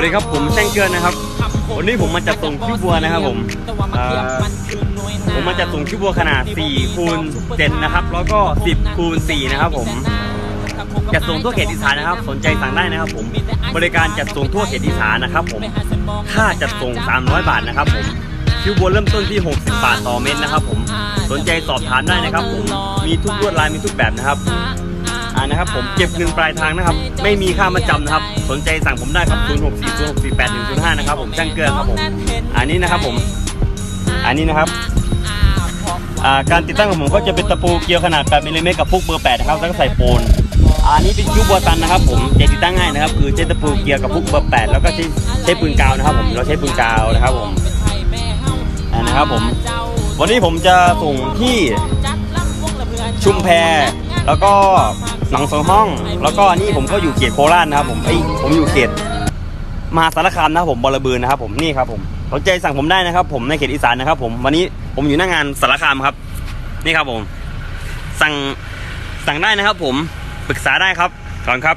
วัสดีครับผมแชงเกินนะครับ วันนี้ผมมาจัดส่งคิวบัวนะครับผมผมมาจัดส่งคิวบัวขนาด4คูณ7นะครับ แล้วก็ 10คูณ4นะครับผมจัดส่งทั่วเขตอีสานนะครับ สนใจสั่งได้นะครับ ผม บริการจัดส่งทั่วเขตอีสานนะครับ ผม ค่าจัดส่ง 300 บาทนะครับ ผมคิวบัวเริ่มต้นที่ 60 บาทต่อเม็ดนะครับ ผม สนใจสอบถามได้นะครับ ผม มีทุกลวดลายมีทุกแบบนะครับ อ่านะครับผมเก็บเงินปลายทางนะครับ ไม่มีค่ามาจำนะครับ สนใจสั่งผมได้ครับ 0 6 4 0 6 4 8 1 0 5 นะครับผมช่างเกลือครับผม อันนี้นะครับผม อันนี้นะครับอ่าการติดตั้งของผมก็จะเป็นตะปูเกลียวขนาด8มิลลิเมตรกับพุกเบอร์8นะครับแล้วก็ใส่โปนอันนี้เป็นคิวบัวตันนะครับผมจะติดตั้งง่ายนะครับ คือใช้ตะปูเกลียวกับพุกเบอร์ 8 แล้วก็ใช้ใช้ปืนกาวนะครับ ผมเราใช้ปืนกาวนะครับผมอ่านะครับผม วันนี้ผมจะส่งที่ชุมแพ แล้วก็หนังสองห้อง แล้วก็นี่ผมก็อยู่เขตโคราชนะครับผมไอ้ยผมอยู่เขตมหาสารคามนะครับผมบอระบือนะครับผมนี่ครับผมสนใจสั่งผมได้นะครับ ผมในเขตอีสานนะครับ ผมวันนี้ผมอยู่หน้างานสารคามครับ นี่ครับผม สั่งสั่งได้นะครับ ผมปรึกษาได้ครับก่อนครับ